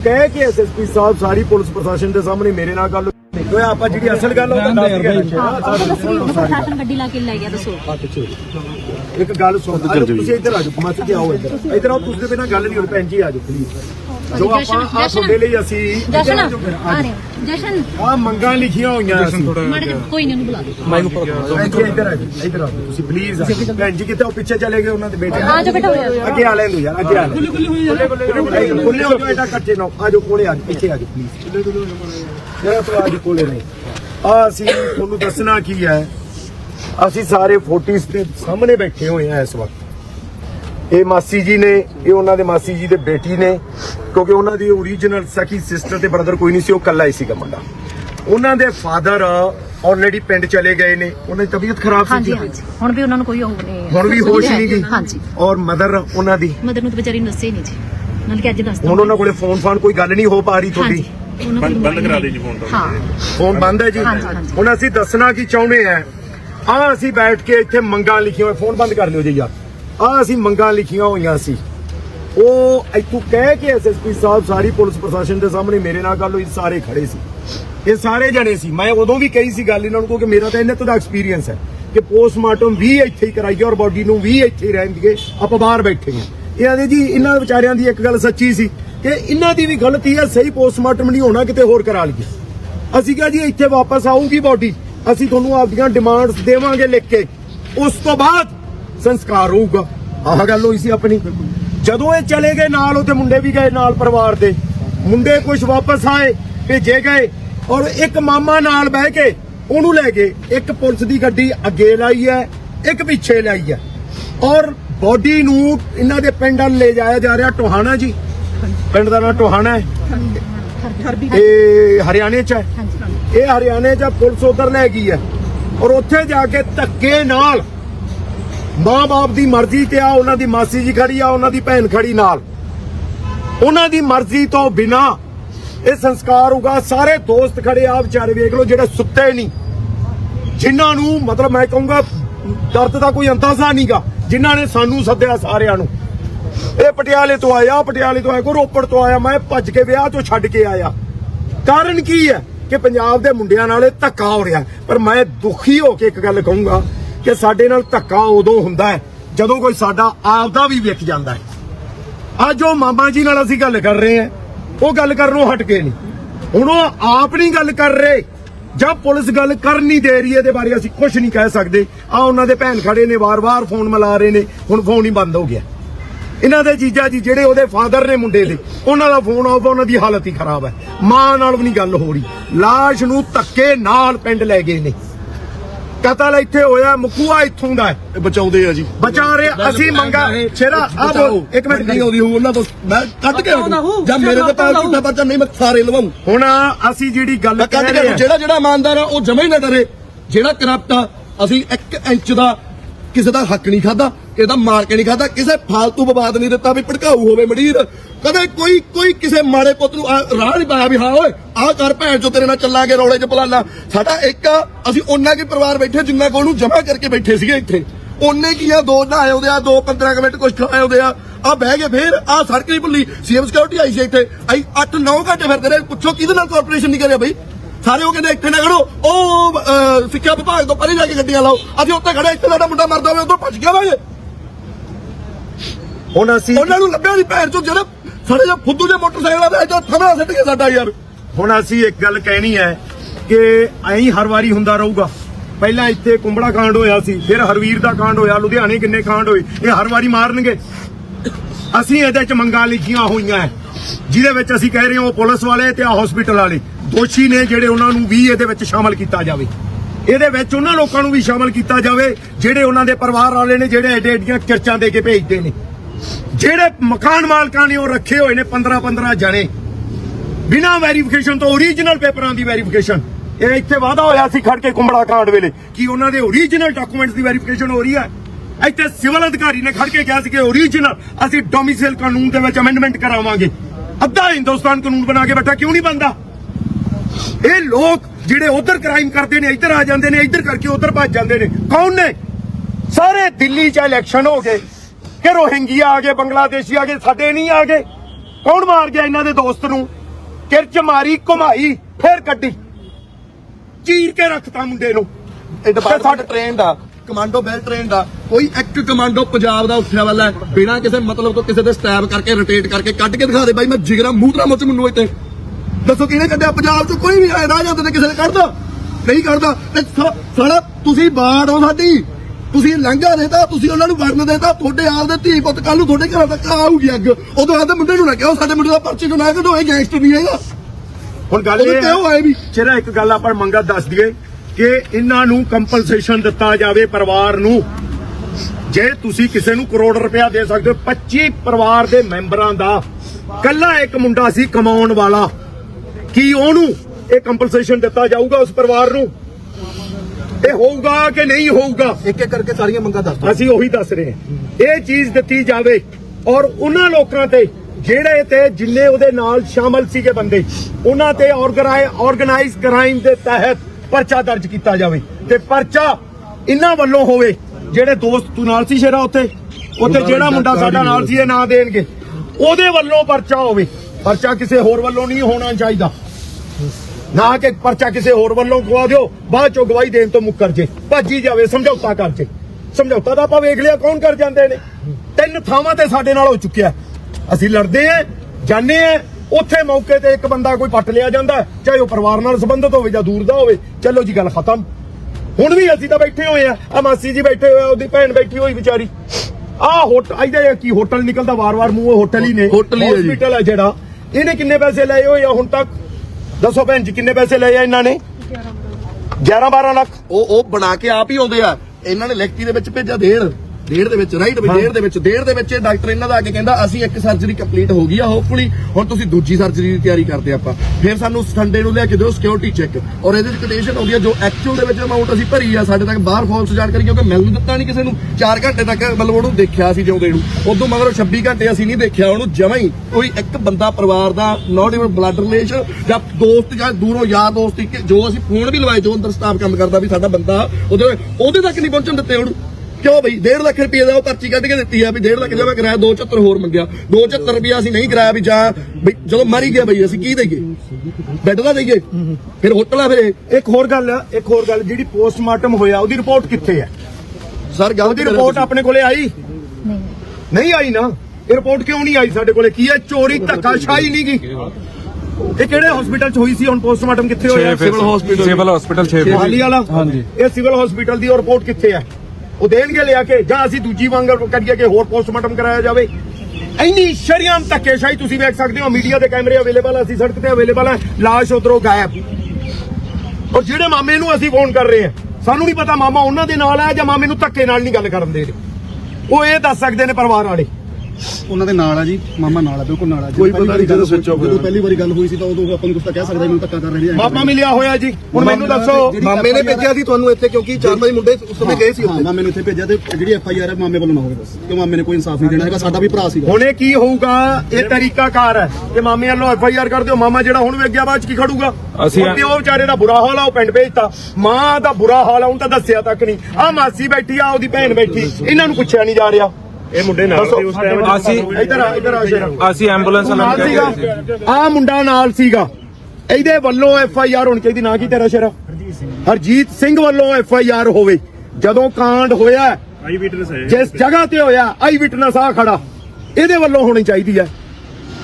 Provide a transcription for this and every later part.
ਕਹਿ ਕੇ ਐਸਐਸਪੀ ਸਾਹਿਬ ਸਾਰੀ ਪੁਲਿਸ ਪ੍ਰਸ਼ਾਸਨ ਦੇ ਸਾਹਮਣੇ ਮੇਰੇ ਨਾਲ ਗੱਲ ਦੇਖੋ ਆਪਾਂ ਜਿਹੜੀ ਅਸਲ ਗੱਲ ਉਹ ਤਾਂ ਦੱਸ ਪ੍ਰਸ਼ਾਸਨ ਗੱਡੀ ਲਾ ਕੇ ਲੈ ਗਿਆ ਦੱਸੋ। ਇੱਕ ਗੱਲ ਸੁਣ। ਤੁਸੀਂ ਇੱਧਰ ਆਜੋ ਮਾਸੀ ਜੀ ਆਓ ਇੱਧਰ। ਇੱਧਰ ਆਓ ਤੁਸੀਂ ਦੇ ਬਿਨਾਂ ਗੱਲ ਨਹੀਂ ਹੋਣੀ ਭੈਣ ਜੀ ਆਜੋ ਪਲੀਜ਼ ਜੋ ਆਪਾਂ ਆ ਤੁਹਾਡੇ ਲਈ ਅਸੀਂ ਜਸ਼ਨ ਆ ਰਹੇ ਜਸ਼ਨ। ਆ ਮੰਗਾਂ ਲਿਖੀਆਂ ਹੋਈਆਂ ਅਸੀਂ। ਮਾੜੇ ਜਿਹੇ- ਕੋਈ ਨਹੀਂ ਉਹਨੂੰ ਬੁਲਾ ਲਓ ਭੈਣ ਜੀ ਇੱਧਰ ਆਜੋ ਇੱਧਰ ਆਜੋ ਤੁਸੀਂ ਪਲੀਜ਼ ਭੈਣ ਜੀ ਕਿਤੇ ਉਹ ਪਿੱਛੇ ਚਲੇ ਗਏ ਉਹਨਾਂ ਦੇ ਬੇਟੇ ਆ ਜਾ ਬੇਟਾ। ਹੋਇਆ ਅੱਗੇ ਆ ਲੈਂਦੋ ਯਾਰ ਅੱਗੇ ਆ ਲੈ ਖੁੱਲੇ ਖੁੱਲੇ ਖੁੱਲੇ ਹੋ ਜਾਓ ਇਹਦਾ ਕੱਚੇ ਨਾ। ਆਜੋ ਕੋਲੇ ਪਿੱਛੇ ਪਲੀਜ਼ ਨਹੀਂ। ਆ ਅਸੀਂ ਤੁਹਾਨੂੰ ਦੱਸਣਾ ਕੀ ਹੈ। ਅਸੀਂ ਸਾਰੇ 40s ਦੇ ਸਾਹਮਣੇ ਬੈਠੇ ਹੋਏ ਆ ਇਸ ਵਕਤ। ਇਹ ਮਾਸੀ ਜੀ ਨੇ ਇਹ ਉਹਨਾਂ ਦੇ ਮਾਸੀ ਜੀ ਦੇ ਬੇਟੀ ਨੇ। ਕਿਉਂਕਿ ਉਹਨਾਂ ਦੀ ਓਰੀਜਨਲ ਸਕੀ ਸਿਸਟਰ ਤੇ ਬ੍ਰਦਰ ਕੋਈ ਨਹੀਂ ਸੀ ਉਹ ਕੱਲਾ ਹੀ ਸੀਗਾ ਮੁੰਡਾ। ਉਹਨਾਂ ਦੇ ਫਾਦਰ ਆਲਰੇਡੀ ਪਿੰਡ ਚਲੇ ਗਏ ਨੇ। ਉਹਨਾਂ ਦੀ ਤਬੀਅਤ ਖਰਾਬ ਸੀ ਹਾਂਜੀ ਜੀ। ਹਾਂਜੀ। ਹੁਣ ਵੀ ਉਹਨਾਂ ਨੂੰ ਕੋਈ ਉਹ ਨਹੀਂ ਹੁਣ ਵੀ ਹੋਸ਼ ਨਹੀਂ ਗਈ? ਹਾਂਜੀ। ਔਰ ਮਦਰ ਉਹਨਾਂ ਦੀ? ਮਦਰ ਨੂੰ ਤਾਂ ਵਿਚਾਰੀ ਨੂੰ ਦੱਸੇ ਨਹੀਂ ਜੀ। ਉਹਨਾਂ ਨੇ ਕਿ ਅੱਜ ਦੱਸ ਹੁਣ ਉਹਨਾਂ ਕੋਲੇ ਫੋਨ ਫਾਨ ਕੋਈ ਗੱਲ ਨਹੀਂ ਹੋ ਪਾ ਰਹੀ ਤੁਹਾਡੀ। ਬੰਦ ਕਰਾ ਦੇ ਜੀ ਫੋਨ ਹਾਂ। ਫੋਨ ਬੰਦ ਹੈ ਜੀ। ਹੁਣ ਅਸੀਂ ਦੱਸਣਾ ਕੀ ਚਾਹੁੰਦੇ ਆ। ਆ ਅਸੀਂ ਬੈਠ ਕੇ ਇੱਥੇ ਮੰਗਾਂ ਲਿਖੀਆਂ ਹੋਈਆਂ। ਫੋਨ ਬੰਦ ਕਰ ਲਿਓ ਜੀ ਯਾਰ। ਆ ਅਸੀਂ ਮੰਗਾਂ ਲਿਖੀਆਂ ਹੋਈਆਂ ਸੀ। ਉਹ ਇੱਥੋਂ ਕਹਿ ਕੇ ਐਸਐਸਪੀ ਸਾਹਿਬ ਸਾਰੀ ਪੁਲਿਸ ਪ੍ਰਸ਼ਾਸਨ ਦੇ ਸਾਹਮਣੇ ਮੇਰੇ ਨਾਲ ਗੱਲ ਹੋਈ, ਸਾਰੇ ਖੜੇ ਸੀ। ਇਹ ਸਾਰੇ ਜਣੇ ਸੀ। ਮੈਂ ਉਦੋਂ ਵੀ ਕਹੀ ਸੀ ਗੱਲ ਇਹਨਾਂ ਨੂੰ ਕਿਉਂਕਿ ਮੇਰਾ ਤਾਂ ਇਹਨਾਂ ਤੋਂ ਦਾ ਐਕਸਪੀਰੀਅੰਸ ਹੈ ਕਿ ਪੋਸਟਮਾਰਟਮ ਵੀ ਇੱਥੇ ਹੀ ਕਰਾਈਏ ਔਰ ਬਾਡੀ ਨੂੰ ਵੀ ਇੱਥੇ ਹੀ ਰਹਿਣ ਦੀਏ ਆਪਾਂ ਬਾਹਰ ਬੈਠੇ ਹਾਂ। ਇਹ ਆਦੇ ਜੀ, ਇਹਨਾਂ ਵਿਚਾਰਿਆਂ ਦੀ ਇੱਕ ਗੱਲ ਸੱਚੀ ਸੀ ਕਿ ਇਹਨਾਂ ਦੀ ਵੀ ਗਲਤੀ ਹੈ, ਸਹੀ ਪੋਸਟਮਾਰਟਮ ਨਹੀਂ ਹੋਣਾ, ਕਿਤੇ ਹੋਰ ਕਰਾ ਲਈਏ। ਅਸੀਂ ਕਿਹਾ ਜੀ, ਇੱਥੇ ਵਾਪਸ ਆਊਗੀ ਬਾਡੀ ਅਸੀਂ ਤੁਹਾਨੂੰ ਆਪਦੀਆਂ ਡਿਮਾਂਡਸ ਦੇਵਾਂਗੇ ਲਿਖ ਕੇ। ਉਸ ਤੋਂ ਬਾਅਦ ਸੰਸਕਾਰ ਹੋਊਗਾ। ਆਹ ਗੱਲ ਹੋਈ ਸੀ ਆਪਣੀ। ਜਦੋਂ ਇਹ ਚਲੇ ਗਏ ਨਾਲ ਉਹਦੇ ਮੁੰਡੇ ਵੀ ਗਏ ਨਾਲ ਪਰਿਵਾਰ ਦੇ। ਮੁੰਡੇ ਕੁਝ ਵਾਪਸ ਆਏ ਭੇਜੇ ਗਏ ਔਰ ਇੱਕ ਮਾਮਾ ਨਾਲ ਬਹਿ ਕੇ ਉਹਨੂੰ ਲੈ ਗਏ। ਇੱਕ ਪੁਲਿਸ ਦੀ ਗੱਡੀ ਅੱਗੇ ਲਾਈ ਹੈ ਇੱਕ ਪਿੱਛੇ ਲਾਈ ਹੈ। ਔਰ ਬਾਡੀ ਨੂੰ ਇਹਨਾਂ ਦੇ ਪਿੰਡ ਲੈ ਜਾਇਆ ਜਾ ਰਿਹਾ ਟੋਹਾਣਾ ਜੀ। ਪਿੰਡ ਦਾ ਨਾਮ ਟੋਹਾਣਾ ਹੈ। ਇਹ ਹਰਿਆਣੇ ਚ ਹੈ। ਇਹ ਹਰਿਆਣੇ ਚ ਪੁਲਿਸ ਉਧਰ ਲੈ ਗਈ ਹੈ। ਔਰ ਉੱਥੇ ਜਾ ਕੇ ਧੱਕੇ ਨਾਲ ਮਾਂ-ਬਾਪ ਦੀ ਮਰਜ਼ੀ ਤੇ ਆ, ਉਹਨਾਂ ਦੀ ਮਾਸੀ ਜੀ ਖੜੀ ਆ, ਉਹਨਾਂ ਦੀ ਭੈਣ ਖੜੀ ਨਾਲ। ਉਹਨਾਂ ਦੀ ਮਰਜ਼ੀ ਤੋਂ ਬਿਨਾ ਇਹ ਸੰਸਕਾਰ ਹੋਗਾ ਸਾਰੇ ਦੋਸਤ ਖੜੇ ਆ, ਵਿਚਾਰੇ ਵੇਖ ਲਓ ਜਿਹੜੇ ਸੁੱਤੇ ਨਹੀਂ। ਜਿਨ੍ਹਾਂ ਨੂੰ, ਮਤਲਬ ਮੈਂ ਕਹੂੰਗਾ, ਦਰਦ ਦਾ ਕੋਈ ਅੰਦਾਜ਼ਾ ਨਹੀਂਗਾ, ਜਿਨ੍ਹਾਂ ਨੇ ਸਾਨੂੰ ਸੱਦਿਆ ਸਾਰਿਆਂ ਨੂੰ। ਇਹ ਪਟਿਆਲੇ ਤੋਂ ਆਇਆ, ਪਟਿਆਲੇ ਤੋਂ ਆਇਆ ਕੋ ਰੋਪੜ ਤੋਂ ਆਇਆ, ਮੈਂ ਭੱਜ ਕੇ ਵਿਆਹ ਤੋਂ ਛੱਡ ਕੇ ਆਇਆ। ਕਾਰਨ ਕੀ ਹੈ ਕਿ ਪੰਜਾਬ ਦੇ ਮੁੰਡਿਆਂ ਨਾਲ ਇਹ ਧੱਕਾ ਹੋ ਰਿਹਾ। ਪਰ ਮੈਂ ਦੁਖੀ ਹੋ ਕੇ ਇੱਕ ਗੱਲ ਕਹੂੰਗਾ ਕਿ ਸਾਡੇ ਨਾਲ ਧੱਕਾ ਉਦੋਂ ਹੁੰਦਾ ਹੈ ਜਦੋਂ ਕੋਈ ਸਾਡਾ ਆਪਦਾ ਵੀ ਵਿਕ ਜਾਂਦਾ ਹੈ। ਅੱਜ ਉਹ ਮਾਮਾ ਜੀ ਨਾਲ ਅਸੀਂ ਗੱਲ ਕਰ ਰਹੇ ਹਾਂ। ਉਹ ਗੱਲ ਕਰਨੋਂ ਹਟ ਕੇ ਨਹੀਂ। ਹੁਣ ਉਹ ਆਪ ਨਹੀਂ ਗੱਲ ਕਰ ਰਹੇ ਜਾਂ ਪੁਲਿਸ ਗੱਲ ਕਰ ਨਹੀਂ ਦੇ ਰਹੀ ਇਹਦੇ ਬਾਰੇ ਅਸੀਂ ਕੁਝ ਨਹੀਂ ਕਹਿ ਸਕਦੇ। ਆ ਉਹਨਾਂ ਦੇ ਭੈਣ ਖੜੇ ਨੇ, ਵਾਰ-ਵਾਰ ਫੋਨ ਮਿਲਾ ਰਹੇ ਨੇ। ਹੁਣ ਫੋਨ ਹੀ ਬੰਦ ਹੋ ਗਿਆ। ਇਹਨਾਂ ਦੇ ਜੀਜਾ ਜੀ ਜਿਹੜੇ ਉਹਦੇ ਫਾਦਰ ਨੇ ਮੁੰਡੇ ਦੇ, ਉਹਨਾਂ ਦਾ ਫੋਨ ਆਫ ਉਹਨਾਂ ਦੀ ਹਾਲਤ ਹੀ ਖਰਾਬ ਹੈ। ਮਾਂ ਨਾਲ ਵੀ ਨਹੀਂ ਗੱਲ ਹੋ ਰਹੀ। ਲਾਸ਼ ਨੂੰ ਧੱਕੇ ਨਾਲ ਪਿੰਡ ਲੈ ਗਏ ਨੇ। ਕਤਲ ਇੱਥੇ ਹੋਇਆ ਮੁਕੂਆ ਇੱਥੋਂ ਦਾ ਹੈ। ਇਹ ਬਚਾਉਂਦੇ ਆ ਜੀ। ਬਚਾ ਰਹੇ ਅਸੀਂ ਮੰਗਾ ਛੇਰਾ ਆ ਬੋਲ ਇੱਕ ਮਿੰਟ ਨਹੀਂ ਆਉਂਦੀ ਹੋਊ ਉਹਨਾਂ ਤੋਂ ਮੈਂ ਕੱਢ ਕੇ। ਜਾਂ ਮੇਰੇ ਤੇ ਪੈਰ ਝੂਠਾ ਪਰਚਾ ਨਹੀਂ ਮੈਂ ਸਾਰੇ ਲਵਾਉਂ ਹੁਣ ਅਸੀਂ ਜਿਹੜੀ ਗੱਲ ਮੈਂ ਕੱਢ ਕਹਿ ਕੇ ਰਹੇ ਆਊਂ। ਹਾਂ ਜਿਹੜਾ ਜਿਹੜਾ ਇਮਾਨਦਾਰ ਆ ਉਹ ਜਮੇ ਹੀ ਨਾ ਡਰੇ ਜਿਹੜਾ ਕਰਪਟ ਆ ਅਸੀਂ 1 ਇੰਚ ਦਾ ਕਿਸੇ ਦਾ ਹੱਕ ਨਹੀਂ ਖਾਦਾ ਕਿਸੇ ਦਾ ਮਾਰ ਕੇ ਨਹੀਂ ਖਾਦਾ ਕਿਸੇ ਫਾਲਤੂ ਵਿਵਾਦ ਨਹੀਂ ਦਿੱਤਾ ਵੀ ਭੜਕਾਊ ਹੋਵੇ ਮੜੀਰ ਕਦੇ ਕੋਈ ਕੋਈ ਕਿਸੇ ਮਾੜੇ ਪੁੱਤ ਨੂੰ ਰਾਹ ਨਹੀਂ ਪਾਇਆ ਵੀ ਹਾਂ ਓਏ ਆਹ ਕਰ ਭੈਣ ਚੋ ਤੇਰੇ ਨਾਲ ਚੱਲਾਂਗੇ ਰੌਲੇ 'ਚ ਪਲਾਲਾ। ਸਾਡਾ ਇੱਕ ਅਸੀਂ ਉਹਨਾਂ ਕੀ ਪਰਿਵਾਰ ਬੈਠੇ ਜਿੰਨਾ ਕੋਲ ਨੂੰ ਜਮਾ ਕਰਕੇ ਬੈਠੇ ਸੀਗੇ ਇੱਥੇ। ਉਹਨੇ ਕੀ ਆ ਦੋ ਨਹਾਏ ਉਹਦੇ ਆ ਦੋ 15 ਕੁ ਮਿੰਟ ਕੁਝ ਖਾਏ ਆ। ਆ ਬਹਿ ਗਏ ਫੇਰ ਆ ਸੜਕ ਨਹੀਂ ਭੁੱਲੀ। ਸੀਐਮ ਸਿਕਿਉਰਿਟੀ ਆਈ ਸੀ ਇੱਥੇ। ਆਈ 8-9 ਘੰਟੇ ਫਿਰਦੇ ਰਹੇ। ਪੁੱਛੋ ਕਿਹਦੇ ਨਾਲ ਕਾਰਪੋਰੇਸ਼ਨ ਨਹੀਂ ਕਰਿਆ ਬਈ? ਸਾਰੇ ਉਹ ਕਹਿੰਦੇ ਇੱਥੇ ਨਾ ਖੜੋ। ਉਹ ਸਿੱਖਿਆ ਵਿਭਾਗ ਤੋਂ ਪਰੇ ਜਾ ਕੇ ਗੱਡੀਆਂ ਲਾਓ। ਅਸੀਂ ਉੱਥੇ ਖੜੇ ਇੱਥੇ ਸਾਡਾ ਮੁੰਡਾ ਮਰਦਾ ਹੋਵੇ ਉਧਰ ਭੱਜ ਗਿਆ ਵਾ ਇਹ। ਹੁਣ ਅਸੀਂ ਉਹਨਾਂ ਨੂੰ ਲੱਭਿਆ ਨਹੀਂ ਭੈਣ ਚੋ ਜਿਹੜਾ ਸਾਡੇ ਜੋ ਫੁੱਦੂ ਜੇ ਮੋਟਰਸਾਈਕਲ ਆ ਤੇ ਇੱਥੇ ਸਿੱਟ ਕੇ ਸਾਡਾ ਯਾਰ। ਹੁਣ ਅਸੀਂ ਇੱਕ ਗੱਲ ਕਹਿਣੀ ਹੈ ਕਿ ਐਂ ਹਰ ਵਾਰੀ ਹੁੰਦਾ ਰਹੂਗਾ। ਪਹਿਲਾਂ ਇੱਥੇ ਕੁੰਬੜਾ ਕਾਂਡ ਹੋਇਆ ਸੀ, ਫਿਰ ਹਰਵੀਰ ਦਾ ਕਾਂਡ ਹੋਇਆ, ਲੁਧਿਆਣੇ ਕਿੰਨੇ ਕਾਂਡ ਹੋਏ, ਇਹ ਹਰ ਵਾਰੀ ਮਾਰਨਗੇ। ਅਸੀਂ ਇਹਦੇ ਚ ਮੰਗਾਂ ਲਿਖੀਆਂ ਹੋਈਆਂ ਹੈ। ਜਿਹਦੇ ਵਿੱਚ ਅਸੀਂ ਕਹਿ ਰਹੇ ਹਾਂ ਉਹ ਪੁਲਿਸ ਵਾਲੇ ਤੇ ਆ ਹਸਪੀਟਲ ਵਾਲੇ। ਦੋਸ਼ੀ ਨੇ ਜਿਹੜੇ ਉਹਨਾਂ ਨੂੰ ਵੀ ਇਹਦੇ ਵਿੱਚ ਸ਼ਾਮਲ ਕੀਤਾ ਜਾਵੇ। ਇਹਦੇ ਵਿੱਚ ਉਹਨਾਂ ਲੋਕਾਂ ਨੂੰ ਵੀ ਸ਼ਾਮਲ ਕੀਤਾ ਜਾਵੇ, ਜਿਹੜੇ ਉਹਨਾਂ ਦੇ ਪਰਿਵਾਰ ਵਾਲੇ ਨੇ ਜਿਹੜੇ ਐਡੇ ਐਡੀਆਂ ਕਿਰਚਾਂ ਦੇ ਕੇ ਭੇਜਦੇ ਨੇ। ਜਿਹੜੇ ਮਕਾਨ ਮਾਲਕਾਂ ਨੇ ਉਹ ਰੱਖੇ ਹੋਏ ਨੇ 15 15 ਜਣੇ। ਬਿਨਾ ਵੈਰੀਫਿਕੇਸ਼ਨ ਤੋਂ ਓਰੀਜਨਲ ਪੇਪਰਾਂ ਦੀ ਵੈਰੀਫਿਕੇਸ਼ਨ ਇਹ ਇੱਥੇ ਵਾਦਾ ਹੋਇਆ ਸੀ ਖੜ ਕੇ ਕੁੰਬੜਾ ਕਾਂਡ ਵੇਲੇ ਕਿ ਉਹਨਾਂ ਦੇ ਓਰੀਜਨਲ ਡਾਕੂਮੈਂਟਸ ਦੀ ਵੈਰੀਫਿਕੇਸ਼ਨ ਹੋ ਰਹੀ ਹੈ। ਇੱਥੇ ਸਿਵਲ ਅਧਿਕਾਰੀ ਨੇ ਖੜ ਕੇ ਕਿਹਾ ਸੀ ਕਿ ਓਰੀਜਨਲ ਅਸੀਂ ਡੋਮਿਸਾਈਲ ਕਾਨੂੰਨ ਦੇ ਵਿੱਚ ਅਮੈਂਡਮੈਂਟ ਕਰਾਵਾਂਗੇ। ਅੱਧਾ ਹਿੰਦੁਸਤਾਨ ਕਾਨੂੰਨ ਬਣਾ ਕੇ ਬੈਠਾ, ਕਿਉਂ ਨਹੀਂ ਬੰਦਾ ਇਹ ਲੋਕ ਜਿਹੜੇ ਉਧਰ ਕ੍ਰਾਈਮ ਕਰਦੇ ਨੇ, ਇੱਧਰ ਆ ਜਾਂਦੇ ਨੇ, ਇੱਧਰ ਕਰਕੇ ਉਧਰ ਭੱਜ ਜਾਂਦੇ ਨੇ। ਕੌਣ ਨੇ? ਸਾਰੇ ਦਿੱਲੀ 'ਚ ਇਲੈਕਸ਼ਨ ਹੋ ਗਏ। ਕਿ ਰੋਹਿੰਗੀਆ ਆ ਗਏ ਬੰਗਲਾਦੇਸ਼ੀ ਆ ਗਏ ਸਾਡੇ ਨਹੀਂ ਆ ਗਏ। ਕੌਣ ਮਾਰ ਗਿਆ ਇਹਨਾਂ ਦੇ ਦੋਸਤ ਨੂੰ? ਕਿਰਚ ਮਾਰੀ ਘੁਮਾਈ ਫੇਰ ਕੱਢੀ। ਚੀਰ ਕੇ ਰੱਖਤਾ ਮੁੰਡੇ ਨੂੰ। ਇਹ ਡਿਪਾਰਟਮੈਂਟ ਟ੍ਰੇਨਡ ਆ ਕਮਾਂਡੋ ਵੈਲ ਟ੍ਰੇਨਡ ਆ ਕੋਈ ਇੱਕ ਕਮਾਂਡੋ ਪੰਜਾਬ ਦਾ ਉੱਠਿਆ ਵਾਲਾ ਹੈ। ਬਿਨਾਂ ਕਿਸੇ ਮਤਲਬ ਤੋਂ ਕਿਸੇ ਦੇ ਸਟੈਪ ਕਰਕੇ ਰੋਟੇਟ ਕਰਕੇ ਕੱਢ ਕੇ ਦਿਖਾ ਦੇ ਬਾਈ ਮੈਂ ਜਿਗਰਾ ਮੂੰਹ ਤਰਾ ਮੁੱਚ ਮੈਨੂੰ ਇੱਥੇ। ਦੱਸੋ ਕਿਹਨੇ ਕੱਢਿਆ? ਪੰਜਾਬ ਤੋਂ ਕੋਈ ਵੀ ਆਇਆ ਰਾਹ ਜਾਂਦੇ ਤੇ ਕਿਸੇ ਨੇ ਕੱਢਦਾ? ਨਹੀਂ ਕੱਢਦਾ। ਤੇ ਸਾਲਾ ਤੁਸੀਂ ਬਾੜ ਹੋ ਸਾਡੀ। ਤੁਸੀਂ ਲੰਘਾ ਦੇਤਾ ਤੁਸੀਂ ਉਹਨਾਂ ਨੂੰ ਵੜਨ ਦੇਤਾ ਤੁਹਾਡੇ ਆਪ ਦੇ ਧੀ ਪੁੱਤ ਕੱਲ ਨੂੰ ਤੁਹਾਡੇ ਘਰਾਂ ਤੱਕ ਆਊਗੀ ਅੱਗ। ਉਦੋਂ ਆਦੇ ਮੁੰਡੇ ਨੂੰ ਨਾ ਕਿਹਾ ਸਾਡੇ ਮੁੰਡੇ ਦਾ ਪਰਚੇ ਨੂੰ ਨਾ ਕੱਢੋ ਇਹ ਗੈਂਗਸਟਰ ਨਹੀਂ ਹੈਗਾ। ਹੁਣ ਗੱਲ ਇਹ ਕਿਉਂ ਆਏ ਵੀ। ਚਿਹਰਾ ਇੱਕ ਗੱਲ ਆਪਾਂ ਮੰਗਾ ਦੱਸ ਦਈਏ ਕਿ ਇਹਨਾਂ ਨੂੰ ਕੰਪਨਸੇਸ਼ਨ ਦਿੱਤਾ ਜਾਵੇ ਪਰਿਵਾਰ ਨੂੰ। ਜੇ ਤੁਸੀਂ ਕਿਸੇ ਨੂੰ ਕਰੋੜ ਰੁਪਇਆ ਦੇ ਸਕਦੇ ਹੋ 25 ਪਰਿਵਾਰ ਦੇ ਮੈਂਬਰਾਂ ਦਾ। ਕੱਲਾ ਇੱਕ ਮੁੰਡਾ ਸੀ ਕਮਾਉਣ ਵਾਲਾ। ਕੀ ਉਹਨੂੰ ਇਹ ਕੰਪਨਸੇਸ਼ਨ ਦਿੱਤਾ ਜਾਊਗਾ ਉਸ ਪਰਿਵਾਰ ਨੂੰ? ਇਹ ਹੋਊਗਾ ਕਿ ਨਹੀਂ ਹੋਊਗਾ? ਇੱਕ ਇੱਕ ਕਰਕੇ ਸਾਰੀਆਂ ਮੰਗਾਂ ਦੱਸ ਦਿਓ। ਅਸੀਂ ਉਹੀ ਦੱਸ ਰਹੇ ਹਾਂ। ਇਹ ਚੀਜ਼ ਦਿੱਤੀ ਜਾਵੇ ਔਰ ਉਹਨਾਂ ਲੋਕਾਂ ਤੇ ਜਿਹੜੇ ਤੇ ਜਿੰਨੇ ਉਹਦੇ ਨਾਲ ਸ਼ਾਮਲ ਸੀਗੇ ਬੰਦੇ ਉਹਨਾਂ ਤੇ ਆਰਗੇਨਾਈਜ਼ ਕ੍ਰਾਈਮ ਦੇ ਤਹਿਤ ਪਰਚਾ ਦਰਜ ਕੀਤਾ ਜਾਵੇ ਤੇ ਪਰਚਾ ਇਹਨਾਂ ਵੱਲੋਂ ਹੋਵੇ। ਜਿਹੜੇ ਦੋਸਤ ਤੂੰ ਨਾਲ ਸੀ ਸ਼ੇਰਾ ਉੱਥੇ? ਉੱਥੇ ਜਿਹੜਾ ਮੁੰਡਾ ਸਾਡਾ ਨਾਲ ਸੀ ਇਹ ਨਾਂ ਦੇਣਗੇ। ਉਹਦੇ ਵੱਲੋਂ ਪਰਚਾ ਹੋਵੇ। ਪਰਚਾ ਕਿਸੇ ਹੋਰ ਵੱਲੋਂ ਨਹੀਂ ਹੋਣਾ ਚਾਹੀਦਾ। ਨਾ ਕਿ ਪਰਚਾ ਕਿਸੇ ਹੋਰ ਵੱਲੋਂ ਗਵਾ ਦਿਓ ਬਾਅਦ ਚੋਂ ਗਵਾਹੀ ਦੇਣ ਤੋਂ ਮੁੱਕਰ ਜੇ। ਭੱਜੀ ਜਾਵੇ ਸਮਝੌਤਾ ਕਰ ਜੇ। ਸਮਝੌਤਾ ਤਾਂ ਆਪਾਂ ਵੇਖ ਲਿਆ ਕੌਣ ਕਰ ਜਾਂਦੇ ਨੇ? ਤਿੰਨ ਥਾਵਾਂ ਤੇ ਸਾਡੇ ਨਾਲ ਹੋ ਚੁੱਕਿਆ ਅਸੀਂ ਲੜਦੇ ਆਂ ਜਾਣੇ ਆਂ ਉੱਥੇ ਮੌਕੇ ਤੇ ਇੱਕ ਬੰਦਾ ਕੋਈ ਪੱਟ ਲਿਆ ਜਾਂਦਾ ਚਾਹੇ ਉਹ ਪਰਿਵਾਰ ਨਾਲ ਸੰਬੰਧਿਤ ਹੋਵੇ ਜਾਂ ਦੂਰ ਦਾ ਹੋਵੇ ਚਲੋ ਜੀ ਗੱਲ ਖਤਮ। ਹੁਣ ਵੀ ਅਸੀਂ ਤਾਂ ਬੈਠੇ ਹੋਏ ਆ ਆ ਮਾਸੀ ਜੀ ਬੈਠੇ ਹੋਏ ਆ ਉਹਦੀ ਭੈਣ ਬੈਠੀ ਹੋਈ ਵਿਚਾਰੀ। ਆ ਹੋਟਲ ਇਹਦੇ ਕੀ ਹੋਟਲ ਨਿਕਲਦਾ ਵਾਰ-ਵਾਰ ਮੂੰਹੋਂ ਹੋਟਲ ਹੀ ਨੇ। ਹੋਟਲ ਹੀ ਹੈ ਜੀ। ਹਸਪੀਟਲ ਹੈ ਜਿਹੜਾ। ਇਹਨੇ ਕਿੰਨੇ ਪੈਸੇ ਲਏ ਹੋਏ ਆ ਹੁਣ ਤੱਕ? ਦੱਸੋ ਭੈਣ ਜੀ ਕਿੰਨੇ ਪੈਸੇ ਲਏ ਆ ਇਹਨਾਂ ਨੇ? 11 12 ਲੱਖ। ਉਹ ਉਹ ਬਣਾ ਕੇ ਆਪ ਹੀ ਆਉਂਦੇ ਆ। ਇਹਨਾਂ ਨੇ ਲਿਖਤੀ ਦੇ ਵਿੱਚ ਭੇਜਿਆ ਡੇਢ। ਡੇਢ ਦੇ ਵਿੱਚ ਰਾਈਟ ਵੀ ਡੇਢ ਦੇ ਵਿੱਚ ਡੇਢ ਦੇ ਵਿੱਚ ਡਾਕਟਰ ਇਹਨਾਂ ਦਾ ਆ ਕੇ ਕਹਿੰਦਾ ਅਸੀਂ ਇੱਕ ਸਰਜਰੀ ਕੰਪਲੀਟ ਹੋ ਗਈ ਆ ਹੋਪਫੁਲੀ ਹੁਣ ਤੁਸੀਂ ਦੂਜੀ ਸਰਜਰੀ ਦੀ ਤਿਆਰੀ ਕਰਦੇ ਆਪਾਂ। ਫਿਰ ਸਾਨੂੰ ਸੰਡੇ ਨੂੰ ਲਿਆ ਕੇ ਦਿਓ ਸਿਕਿਉਰਿਟੀ ਚੈੱਕ ਔਰ ਇਹਦੇ ਵਿੱਚ ਕੰਡੀਸ਼ਨ ਆਉਂਦੀ ਆ ਜੋ ਐਕਚੁਅਲ ਦੇ ਵਿੱਚ ਅਮਾਉਂਟ ਅਸੀਂ ਭਰੀ ਆ ਸਾਡੇ ਤੱਕ ਬਾਹਰ ਫਾਲਸ ਜਾਣਕਾਰੀ ਕਿਉਂਕਿ ਮਿਲ ਨਹੀਂ ਦਿੱਤਾ ਨਹੀਂ ਕਿਸੇ ਨੂੰ। 4 ਘੰਟੇ ਤੱਕ ਮਤਲਬ ਉਹਨੂੰ ਦੇਖਿਆ ਸੀ ਜਿਉਂਦੇ ਨੂੰ। ਉਦੋਂ ਮਗਰੋਂ 26 ਘੰਟੇ ਅਸੀਂ ਨਹੀਂ ਦੇਖਿਆ ਉਹਨੂੰ ਜਮਾਂ ਹੀ ਕੋਈ ਇੱਕ ਬੰਦਾ ਪਰਿਵਾਰ ਦਾ ਨਾਟ ਇਵਨ ਬਲੱਡ ਰਿਲੇਸ਼ਨ ਜਾਂ ਦੋਸਤ ਜਾਂ ਦੂਰੋਂ ਯਾਰ ਦੋਸਤ ਜੋ ਅਸੀਂ ਫੋਨ ਵੀ ਲਵਾਏ ਜੋ ਅੰਦਰ ਸਟਾਫ ਕੰਮ ਕਰਦਾ ਵੀ ਸਾਡਾ ਬੰਦਾ ਉਹਦੇ ਉਹਦੇ ਤੱਕ ਨਹੀਂ ਪਹੁੰਚਣ ਦਿੱਤੇ ਉਹਨੂੰ। ਕਿਉਂ ਬਈ? 1.5 ਲੱਖ ਰੁਪਏ ਦਾ ਉਹ ਪਰਚੀ ਕੱਢ ਕੇ ਦਿੱਤੀ ਆ ਵੀ 1.5 ਲੱਖ ਜਮਾ ਕਰਾਇਆ 274 ਹੋਰ ਮੰਗਿਆ। 274 ਰੁਪਏ ਅਸੀਂ ਨਹੀਂ ਕਰਾਇਆ ਵੀ ਜਾਂ ਵੀ ਜਦੋਂ ਮਰੀ ਗਿਆ ਬਈ ਅਸੀਂ ਕੀ ਦੇਈਏ? ਬੈੱਡ ਦਾ ਦੇਈਏ। ਫਿਰ ਹੋਟਲ ਆ ਫਿਰ। ਇੱਕ ਹੋਰ ਗੱਲ ਇੱਕ ਹੋਰ ਗੱਲ ਜਿਹੜੀ ਪੋਸਟਮਾਰਟਮ ਹੋਇਆ ਉਹਦੀ ਰਿਪੋਰਟ ਕਿੱਥੇ ਹੈ? ਸਰ ਗੱਲ ਉਹਦੀ ਰਿਪੋਰਟ ਆਪਣੇ ਕੋਲੇ ਆਈ? ਨਹੀਂ। ਆਈ ਨਾ? ਇਹ ਰਿਪੋਰਟ ਕਿਉਂ ਨਹੀਂ ਆਈ ਸਾਡੇ ਕੋਲੇ? ਕੀ ਹੈ ਚੋਰੀ ਧੱਕਾਸ਼ਾਹੀ ਨਹੀਂ ਗਈ? ਇਹ ਕਿਹੜੇ ਹਸਪੀਟਲ 'ਚ ਹੋਈ ਸੀ ਹੁਣ ਪੋਸਟਮਾਰਟਮ? ਕਿੱਥੇ ਹੋਇਆ? Civil hospital। ਸਿਵਲ ਹਸਪੀਟਲ 6 ਹਾਲੀ ਵਾਲਾ? ਹਾਂਜੀ। ਇਹ ਸਿਵਲ ਹਸਪੀਟਲ ਦੀ ਰਿਪੋਰਟ ਕਿੱਥੇ ਹੈ? ਉਹ ਦੇਣਗੇ ਲਿਆ ਕੇ, ਜਾਂ ਅਸੀਂ ਦੂਜੀ ਵਾਂਗ ਕਰੀਏ ਕਿ ਹੋਰ ਪੋਸਟਮਾਰਟਮ ਕਰਾਇਆ ਜਾਵੇ। ਇੰਨੀ ਸ਼ਰੀਆਮ ਧੱਕੇਸ਼ਾਹੀ ਤੁਸੀਂ ਵੇਖ ਸਕਦੇ ਹੋ, ਮੀਡੀਆ ਦੇ ਕੈਮਰੇ ਅਵੇਲੇਬਲ ਅਸੀਂ ਸੜਕ ਤੇ ਅਵੇਲੇਬਲ ਹੈ ਲਾਸ਼ ਉਧਰੋਂ ਗਾਇਬ। ਔਰ ਜਿਹੜੇ ਮਾਮੇ ਨੂੰ ਅਸੀਂ ਫੋਨ ਕਰ ਰਹੇ ਹਾਂ, ਸਾਨੂੰ ਨਹੀਂ ਪਤਾ ਮਾਮਾ ਉਹਨਾਂ ਦੇ ਨਾਲ ਹੈ ਜਾਂ ਮਾਮੇ ਨੂੰ ਧੱਕੇ ਨਾਲ ਨਹੀਂ ਗੱਲ ਕਰਨ ਦੇ ਰਹੇ। ਉਹ ਇਹ ਦੱਸ ਸਕਦੇ ਨੇ ਪਰਿਵਾਰ ਵਾਲੇ। ਉਹਨਾਂ ਦੇ ਨਾਲ ਆ ਜੀ ਮਾਮਾ ਨਾਲ ਆ ਬਿਲਕੁਲ ਨਾਲ ਆ ਕੋਈ ਪਤਾ ਨਹੀਂ ਜਦੋਂ switch off ਜਦੋਂ ਪਹਿਲੀ ਵਾਰੀ ਗੱਲ ਹੋਈ ਸੀ ਤਾਂ ਉਦੋਂ ਆਪਾਂ ਨੂੰ ਕੁਝ ਤਾਂ ਕਹਿ ਸਕਦੇ ਮੈਨੂੰ ਧੱਕਾ ਕਰ ਰਹੇ ਨੇ। ਮਾਮਾ ਮਿਲਿਆ ਹੋਇਆ ਜੀ। ਹੁਣ ਮੈਨੂੰ ਦੱਸੋ ਮਾਮੇ ਨੇ ਭੇਜਿਆ ਸੀ ਤੁਹਾਨੂੰ ਇੱਥੇ ਕਿਉਂਕਿ ਚਾਰ ਪੰਜ ਮੁੰਡੇ ਉਸ ਸਮੇਂ ਗਏ ਸੀ ਹਾਂ ਉੱਥੇ। ਮਾਮੇ ਨੂੰ ਇੱਥੇ ਭੇਜਿਆ ਤੇ ਜਿਹੜੀ ਐਫ ਆਈ ਆਰ ਹੈ ਮਾਮੇ ਵੱਲੋਂ ਨਾ ਹੋਵੇ ਬਸ। ਕਿਉਂ ਮਾਮੇ ਨੇ ਕੋਈ ਇਨਸਾਫ ਨਹੀਂ ਦੇਣਾ ਹੈਗਾ ਸਾਡਾ ਵੀ ਭਰਾ ਸੀਗਾ। ਹੁਣੇ ਕੀ ਹੋਊਗਾ? ਇਹ ਤਰੀਕਾਕਾਰ ਹੈ। ਕਿ ਮਾਮੇ ਵੱਲੋਂ ਐਫ ਆਈ ਆਰ ਕਰ ਦਿਓ। ਮਾਮਾ ਜਿਹੜਾ ਹੁਣ ਵੇਖ ਗਿਆ ਬਾਅਦ ਚ ਕੀ ਖੜੂਗਾ? ਅਸੀਂ- ਪਿਓ ਵਿਚਾਰੇ ਦਾ ਬੁਰਾ ਹਾਲ ਆ ਉਹ ਪਿੰਡ ਭੇਜਤਾ। ਮਾਂ ਦਾ ਬੁਰਾ ਹਾਲ ਆ ਉਹਨੂੰ ਤਾਂ ਦੱਸਿਆ ਤੱਕ ਨਹੀਂ। ਆ ਮਾਸੀ ਬੈਠੀ ਆ ਉਹਦੀ ਭੈਣ ਬੈਠੀ। ਇਹਨਾਂ ਨੂੰ ਪੁੱਛਿਆ ਨਹੀਂ ਜਾ ਰਿਹਾ। ਇਹ ਮੁੰਡੇ ਨਾਲ ਸੀ ਉਸ ਟਾਈਮ ਅਸੀਂ- ਇੱਧਰ ਆ ਇੱਧਰ ਆ ਸ਼ੇਰਾ। ਅਸੀਂ ਐਂਬੂਲੈਂਸ ਨਾਲ ਨਾਲ ਸੀਗਾ। ਆ ਮੁੰਡਾ ਨਾਲ ਸੀਗਾ। ਇਹਦੇ ਵੱਲੋਂ ਐਫ ਆਈ ਆਰ ਹੋਣੀ ਚਾਹੀਦੀ ਨਾ ਕੀ ਤੇਰਾ ਸ਼ੇਰਾ? ਹਰਜੀਤ ਸਿੰਘ। ਵੱਲੋਂ ਐਫ ਆਈ ਆਰ ਹੋਵੇ। ਜਦੋਂ ਕਾਂਡ ਹੋਇਆ ਆਈ ਵਿਟਨੈਸ ਹੈ। ਜਿਸ ਜਗ੍ਹਾ ਤੇ ਹੋਇਆ ਆਈ ਵਿਟਨੈਸ ਆ ਖੜਾ। ਇਹਦੇ ਵੱਲੋਂ ਹੋਣੀ ਚਾਹੀਦੀ ਹੈ।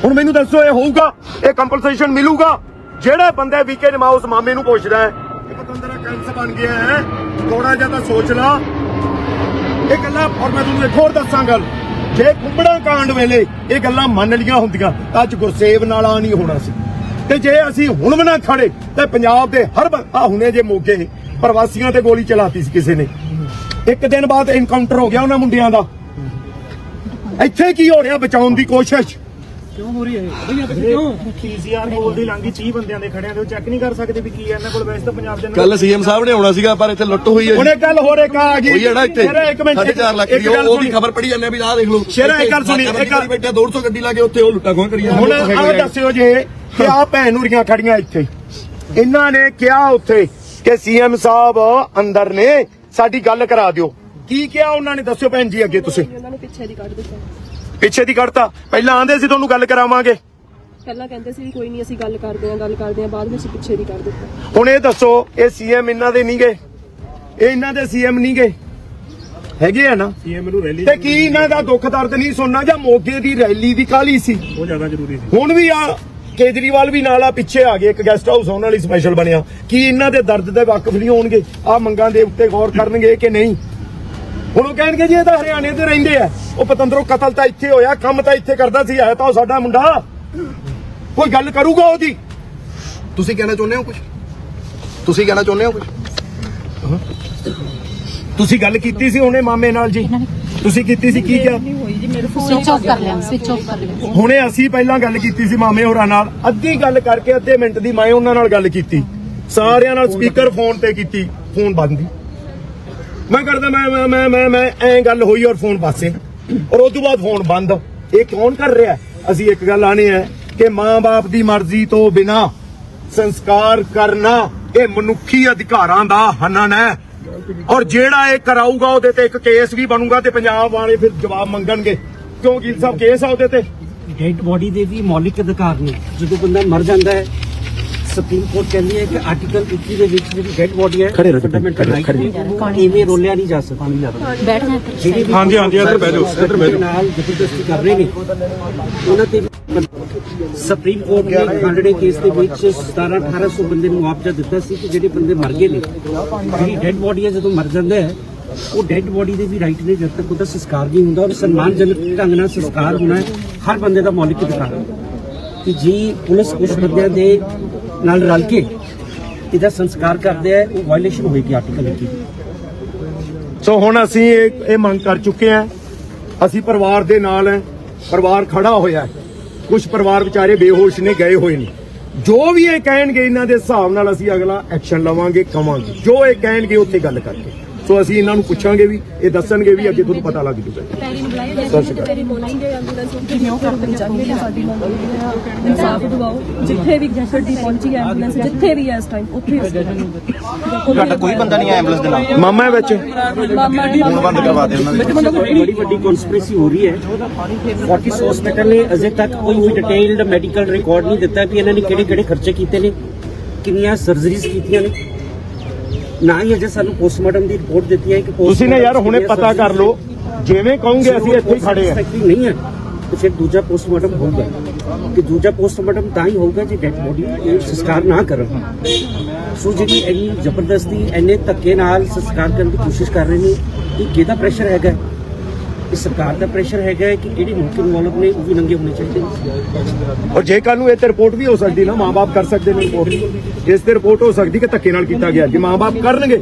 ਹੁਣ ਮੈਨੂੰ ਦੱਸੋ ਇਹ ਹੋਊਗਾ? ਇਹ ਕੰਪਨਸੇਸ਼ਨ ਮਿਲੂਗਾ? ਜਿਹੜੇ ਬੰਦੇ ਵੀਕੇ ਜਮਾਉਸ ਮਾਮੇ ਨੂੰ ਪੁੱਛਦਾ ਹੈ ਇਹ ਪਤੰਦਰਾ ਕੰਸ ਬਣ ਗਿਆ ਹੈ ਥੋੜਾ ਜਿਹਾ ਤਾਂ ਸੋਚ ਲਾ। ਇਹ ਗੱਲਾਂ ਔਰ ਮੈਂ ਤੁਹਾਨੂੰ ਇੱਕ ਹੋਰ ਦੱਸਾਂ ਗੱਲ। ਜੇ ਕੁੰਬੜਾ ਕਾਂਡ ਵੇਲੇ ਇਹ ਗੱਲਾਂ ਮੰਨ ਲੀਆਂ ਹੁੰਦੀਆਂ, ਤਾਂ ਅੱਜ ਗੁਰਸੇਵ ਨਾਲਾ ਨਹੀਂ ਹੋਣਾ ਸੀ। ਤੇ ਜੇ ਅਸੀਂ ਹੁਣ ਵੀ ਨਾ ਖੜੇ, ਤੇ ਪੰਜਾਬ ਦੇ ਹਰ ਆ ਹੁਣੇ ਜੇ ਮੋਗੇ, ਪ੍ਰਵਾਸੀਆਂ ਤੇ ਗੋਲੀ ਚਲਾਤੀ ਸੀ ਕਿਸੇ ਨੇ। ਇੱਕ ਦਿਨ ਬਾਅਦ ਇਨਕਾਊਂਟਰ ਹੋ ਗਿਆ ਉਹਨਾਂ ਮੁੰਡਿਆਂ ਦਾ। ਇੱਥੇ ਕੀ ਹੋ ਰਿਹਾ ਬਚਾਉਣ ਦੀ ਕੋਸ਼ਿਸ਼? ਪੀਸੀਆਰ ਕੋਲ ਦੀ ਲੰਗੀ 30 ਬੰਦਿਆਂ ਦੇ ਖੜਿਆਂ ਦੇ ਉਹ ਚੈੱਕ ਨਹੀਂ ਕਰ ਸਕਦੇ ਵੀ ਕੀ ਹੈ ਇਹਨਾਂ ਕੋਲ ਵੈਸੇ ਤਾਂ ਪੰਜਾਬ ਦੇ ਕੱਲ ਸੀਐਮ ਸਾਹਿਬ ਨੇ ਆਉਣਾ ਸੀਗਾ ਪਰ ਇੱਥੇ ਲੁੱਟ ਹੋਈ ਹੈ ਜੀ। ਉਹਨੇ ਗੱਲ ਹੋਰ ਇੱਕ ਆ ਗਈ। ਹੋਈ ਹੈ ਨਾ ਇੱਥੇ। ਸ਼ੇਰਾ, ਇੱਕ ਮਿੰਟ 4.5 ਲੱਖ ਇੱਕ ਦੀ ਉਹ ਉਹਦੀ ਸੁਣੀ। ਖਬਰ ਪੜੀ ਜਾਂਦੇ ਆ ਵੀ ਆਹ ਦੇਖ ਲਓ। ਸ਼ੇਰਾ, ਇੱਕ ਗੱਲ ਸੁਣੀ, ਇੱਕ ਇੱਕ ਗੱਲ- ਬੈਠਾ 200 ਗੱਡੀ ਲਾ ਕੇ ਉੱਥੇ ਉਹ ਲੁੱਟਾ ਖੋਹ ਕਰੀ ਜਾਂਦੇ ਹੁਣ ਲੋਕ ਆ। ਹੈਗੇ ਆ। ਦੱਸਿਓ ਜੇ ਕਿ ਆ ਭੈਣ ਨੂਰੀਆਂ ਖੜੀਆਂ ਇੱਥੇ। ਇਹਨਾਂ ਨੇ ਕਿਹਾ ਉੱਥੇ ਕਿ ਸੀਐਮ ਸਾਹਿਬ ਅੰਦਰ ਨੇ ਸਾਡੀ ਗੱਲ ਕਰਾ ਦਿਓ। ਕੀ ਕਿਹਾ ਉਹਨਾਂ ਨੇ? ਦੱਸਿਓ ਭੈਣ ਜੀ ਅੱਗੇ ਤੁਸੀਂ। ਪਿੱਛੇ ਦੀ ਕੱਢਤਾ। ਪਹਿਲਾਂ ਆਂਦੇ ਸੀ ਤੁਹਾਨੂੰ ਗੱਲ ਕਰਾਵਾਂਗੇ। ਪਹਿਲਾਂ ਕਹਿੰਦੇ ਸੀ ਕੋਈ ਨਹੀਂ ਅਸੀਂ ਗੱਲ ਕਰਦੇ ਆਂ ਗੱਲ ਕਰਦੇ ਆਂ ਬਾਅਦ ਵਿੱਚ ਪਿੱਛੇ ਦੀ ਕਰ ਦਿੱਤਾ। ਹੁਣ ਇਹ ਦੱਸੋ ਇਹ ਸੀਐਮ ਇਹਨਾਂ ਦੇ ਨਹੀਂ ਗਏ ਇਹ ਇਹਨਾਂ ਦੇ ਸੀਐਮ ਨਹੀਂ ਗਏ ਹੈਗੇ ਆ ਨਾ? ਸੀਐਮ ਨੂੰ ਰੈਲੀ ਤੇ ਕੀ ਇਹਨਾਂ ਦਾ ਦੁੱਖ ਦਰਦ ਨਹੀਂ ਸੁਣਨਾ ਜਾਂ ਮੋਗੇ ਦੀ ਰੈਲੀ ਦੀ ਕਾਲੀ ਸੀ? ਉਹ ਜ਼ਿਆਦਾ ਜ਼ਰੂਰੀ ਸੀ। ਹੁਣ ਵੀ ਆ ਕੇਜਰੀਵਾਲ ਵੀ ਨਾਲ ਆ ਪਿੱਛੇ ਆ ਗਏ ਇੱਕ ਗੈਸਟ ਹਾਊਸ ਉਹਨਾਂ ਲਈ ਸਪੈਸ਼ਲ ਬਣਿਆ। ਕੀ ਇਹਨਾਂ ਦੇ ਦਰਦ ਦੇ ਵਾਕਫ ਨਹੀਂ ਹੋਣਗੇ? ਆ ਮੰਗਾਂ ਦੇ ਉੱਤੇ ਗੌਰ ਕਰਨਗੇ ਕਿ ਨਹੀਂ? ਹੁਣ ਉਹ ਕਹਿਣਗੇ ਜੀ ਇਹ ਤਾਂ ਹਰਿਆਣੇ ਤੇ ਰਹਿੰਦੇ ਆ। ਉਹ ਪਤੰਦਰੋਂ ਕਤਲ ਤਾਂ ਇੱਥੇ ਹੋਇਆ ਕੰਮ ਤਾਂ ਇੱਥੇ ਕਰਦਾ ਸੀ ਹੈ ਤਾਂ ਉਹ ਸਾਡਾ ਮੁੰਡਾ। ਕੋਈ ਗੱਲ ਕਰੂਗਾ ਉਹਦੀ? ਤੁਸੀਂ ਕਹਿਣਾ ਚਾਹੁੰਦੇ ਹੋ ਕੁਝ ਤੁਸੀਂ ਕਹਿਣਾ ਚਾਹੁੰਦੇ ਹੋ ਕੁਝ ਤੁਸੀਂ ਗੱਲ ਕੀਤੀ ਸੀ ਹੁਣੇ ਮਾਮੇ ਨਾਲ ਜੀ? ਤੁਸੀਂ ਕੀਤੀ ਸੀ ਕੀ ਕਿਹਾ? ਸਵਿਚ ਆਫ ਕਰ ਲਿਆ ਸਵਿਚ ਆਫ ਕਰ ਲਿਆ। ਹੁਣੇ ਅਸੀਂ ਪਹਿਲਾਂ ਗੱਲ ਕੀਤੀ ਸੀ ਮਾਮੇ ਹੋਰਾਂ ਨਾਲ। ਅੱਧੀ ਗੱਲ ਕਰਕੇ ਅੱਧੇ ਮਿੰਟ ਦੀ ਮੈਂ ਉਹਨਾਂ ਨਾਲ ਗੱਲ ਕੀਤੀ। ਸਾਰਿਆਂ ਨਾਲ ਸਪੀਕਰ ਫੋਨ ਤੇ ਕੀਤੀ। ਫੋਨ ਬੰਦ ਹੀ ਮੈਂ ਕਰਦਾ, ਮੈਂ ਮੈਂ ਮੈਂ ਮੈਂ ਮੈਂ, ਐਂ ਗੱਲ ਹੋਈ ਔਰ ਫੋਨ ਪਾਸੇ। ਔਰ ਉਸ ਤੋਂ ਬਾਅਦ ਫੋਨ ਬੰਦ। ਇਹ ਕੌਣ ਕਰ ਰਿਹਾ ਅਸੀਂ ਇੱਕ ਗੱਲ ਆਣੀ ਹੈ ਕਿ ਮਾਂ-ਬਾਪ ਦੀ ਮਰਜ਼ੀ ਤੋਂ ਬਿਨਾ ਸੰਸਕਾਰ ਕਰਨਾ ਇਹ ਮਨੁੱਖੀ ਅਧਿਕਾਰਾਂ ਦਾ ਹਨਨ ਹੈ। ਔਰ ਜਿਹੜਾ ਇਹ ਕਰਾਊਗਾ, ਉਹਦੇ ਤੇ ਇੱਕ ਕੇਸ ਵੀ ਬਣੂਗਾ ਤੇ ਪੰਜਾਬ ਵਾਲੇ ਫਿਰ ਜਵਾਬ ਮੰਗਣਗੇ। ਕਿਉਂ ਗਿਲ ਸਾਹਿਬ, ਕੇਸ ਆ ਉਹਦੇ ਤੇ। ਡੈਡ ਬੋਡੀ ਦੇ ਵੀ ਮੌਲਿਕ ਅਧਿਕਾਰ ਨੇ। ਜਦੋਂ ਬੰਦਾ ਮਰ ਜਾਂਦਾ ਹੈ ਸੁਪਰੀਮ ਕੋਰਟ ਕਹਿੰਦੀ ਹੈ ਕਿ ਆਰਟੀਕਲ 21 ਦੇ ਵਿੱਚ ਜਿਹੜੀ ਡੈਡ ਬੋਡੀ ਹੈ ਫੰਡਾਮੈਂਟਲ ਰਾਈਟ ਨੇ ਉਹ ਇਵੇਂ ਰੋਲਿਆ ਨਹੀਂ ਜਾ ਸਕਦਾ। ਬੈਠ ਜਾ ਜਿਹੜੇ ਵੀ ਹਾਂਜੀ ਹਾਂਜੀ ਇੱਧਰ ਬਹਿ ਜਾਓ ਇੱਧਰ ਬਹਿ ਜਾਓ। ਨਾਲ ਜ਼ਬਰਦਸਤੀ ਕਰ ਰਹੇ ਨੇ। ਉਹਨਾਂ ਤੇ ਵੀ ਸੁਪਰੀਮ ਕੋਰਟ ਨੇ ਕਾਂਡੜੇ ਕੇਸ ਦੇ ਵਿੱਚ 17 1800 ਬੰਦੇ ਨੂੰ ਮੁਆਵਜ਼ਾ ਦਿੱਤਾ ਸੀ ਕਿ ਜਿਹੜੇ ਬੰਦੇ ਮਰ ਗਏ ਨੇ। ਜਿਹੜੀ ਡੈਡ ਬੋਡੀ ਹੈ ਜਦੋਂ ਮਰ ਜਾਂਦਾ ਹੈ ਉਹ ਡੈਡ ਬੋਡੀ ਦੇ ਵੀ ਰਾਈਟ ਨੇ। ਜਦ ਤੱਕ ਉਹਦਾ ਸੰਸਕਾਰ ਨਹੀਂ ਹੁੰਦਾ ਔਰ ਸਨਮਾਨਜਨਕ ਢੰਗ ਨਾਲ ਸੰਸਕਾਰ ਹੋਣਾ ਹੈ। ਹਰ ਬੰਦੇ ਦਾ ਮੌਲਿਕ ਅਧਿਕਾਰ ਹੈ। ਕਿ ਜੀ ਪੁਲਿਸ ਕੁਝ ਬੰਦਿਆਂ ਦੇ ਨਾਲ ਰਲ ਕੇ ਇਹਦਾ ਸੰਸਕਾਰ ਕਰਦੇ ਆ, ਉਹ ਵਾਇਲੇਸ਼ਨ ਹੋਏਗੀ ਆਰਟੀਕਲ 21 ਦੀ ਸੋ ਹੁਣ ਅਸੀਂ ਇਹ ਇਹ ਮੰਗ ਕਰ ਚੁੱਕੇ ਹਾਂ ਅਸੀਂ ਪਰਿਵਾਰ ਦੇ ਨਾਲ ਹੈ ਪਰਿਵਾਰ ਖੜਾ ਹੋਇਆ ਹੈ। ਕੁਝ ਪਰਿਵਾਰ ਵਿਚਾਰੇ ਬੇਹੋਸ਼ ਨੇ, ਗਏ ਹੋਏ ਨੇ। ਜੋ ਵੀ ਇਹ ਕਹਿਣਗੇ, ਇਹਨਾਂ ਦੇ ਹਿਸਾਬ ਨਾਲ ਅਸੀਂ ਅਗਲਾ ਐਕਸ਼ਨ ਲਵਾਂਗੇ, ਕਵਾਂਗੇ। ਜੋ ਇਹ ਕਹਿਣਗੇ, ਉੱਥੇ ਗੱਲ ਕਰਕੇ। ਸੋ ਅਸੀਂ ਇਹਨਾਂ ਨੂੰ ਪੁੱਛਾਂਗੇ ਵੀ ਇਹ ਦੱਸਣਗੇ ਵੀ ਅੱਗੇ ਤੁਹਾਨੂੰ ਪਤਾ ਲੱਗ ਜੂਗਾ। ਪੈਰੀ ਨੂੰ ਬੁਲਾਇਆ ਗਿਆ ਸੀ ਤੇ ਤੇਰੀ ਬੋਲਾਂਗੇ ਐਂਬੂਲੈਂਸ ਉੱਥੇ ਕਿਉਂ ਕਰਨੀ ਚਾਹੀਦੀ ਹੈ ਸਾਡੀ ਮੰਗ ਇਨਸਾਫ ਦਿਵਾਓ। ਜਿੱਥੇ ਵੀ ਗੱਡੀ ਪਹੁੰਚੀ ਹੈ ਐਂਬੂਲੈਂਸ ਜਿੱਥੇ ਵੀ ਹੈ ਇਸ ਟਾਈਮ ਉੱਥੇ ਤੁਹਾਡਾ ਕੋਈ ਬੰਦਾ ਨਹੀਂ ਐਂਬੂਲੈਂਸ ਦੇ ਨਾਲ? ਮਾਮਾ ਵਿੱਚ? ਮਾਮਾ ਦੀ ਬੰਦ ਕਰਵਾ ਦੇ ਉਹਨਾਂ ਦੇ। ਬੜੀ ਵੱਡੀ ਕਨਸਪੀਰੇਸੀ ਹੋ ਰਹੀ ਹੈ। ਫੋਰਟਿਸ ਹਸਪੀਟਲ ਨੇ ਅਜੇ ਤੱਕ ਕੋਈ ਵੀ ਡਿਟੇਲਡ ਮੈਡੀਕਲ ਰਿਕਾਰਡ ਨਹੀਂ ਦਿੱਤਾ ਵੀ ਇਹਨਾਂ ਨੇ ਕਿਹੜੇ ਕਿਹੜੇ ਖਰਚੇ ਕੀਤੇ ਨੇ ਕਿੰਨੀਆਂ ਸਰਜਰੀਜ਼ ਕੀਤੀਆਂ ਨੇ। ਨਾ ਹੀ ਅਜੇ ਸਾਨੂੰ ਪੋਸਟਮਾਰਟਮ ਦੀ ਰਿਪੋਰਟ ਦਿੱਤੀ ਹੈ ਕਿ ਤੁਸੀਂ ਨੇ ਯਾਰ ਹੁਣੇ ਪਤਾ ਕਰ ਲਓ ਜਿਵੇਂ ਕਹੋਗੇ ਅਸੀਂ ਇੱਥੇ ਹੀ ਖੜੇ ਆ ਨਹੀਂ ਹੈ। ਤੇ ਫਿਰ ਦੂਜਾ ਪੋਸਟਮਾਰਟਮ ਹੋਊਗਾ। ਕਿ ਦੂਜਾ ਪੋਸਟਮਾਰਟਮ ਤਾਂ ਹੀ ਹੋਊਗਾ ਜੇ ਡੈਡ ਬੋਡੀ ਸੰਸਕਾਰ ਨਾ ਕਰਨ। ਸੋ ਜਿਹੜੀ ਇੰਨੀ ਜ਼ਬਰਦਸਤੀ ਇੰਨੇ ਧੱਕੇ ਨਾਲ ਸੰਸਕਾਰ ਕਰਨ ਦੀ ਕੋਸ਼ਿਸ਼ ਕਰ ਰਹੇ ਨੇ ਇਹ ਕਿਹਦਾ ਪ੍ਰੈਸ਼ਰ ਹੈਗਾ? ਇਹ ਸਰਕਾਰ ਦਾ ਪ੍ਰੈਸ਼ਰ ਹੈਗਾ ਹੈ ਕਿ ਜਿਹੜੇ ਲੋਕ ਇਨਵੋਲਵ ਨੇ ਉਹ ਵੀ ਨੰਗੇ ਹੋਣੇ ਚਾਹੀਦੇ ਨੇ? ਔਰ ਜੇ ਕੱਲ ਨੂੰ ਇਹ ਤੇ ਰਿਪੋਰਟ ਵੀ ਹੋ ਸਕਦੀ ਨਾ ਮਾਪੇ ਕਰ ਸਕਦੇ ਨੇ ਰਿਪੋਰਟ ਇਸ ਤੇ ਰਿਪੋਰਟ ਹੋ ਸਕਦੀ ਕਿ ਧੱਕੇ ਨਾਲ ਕੀਤਾ ਗਿਆ, ਜੇ ਮਾਪੇ ਕਰਨਗੇ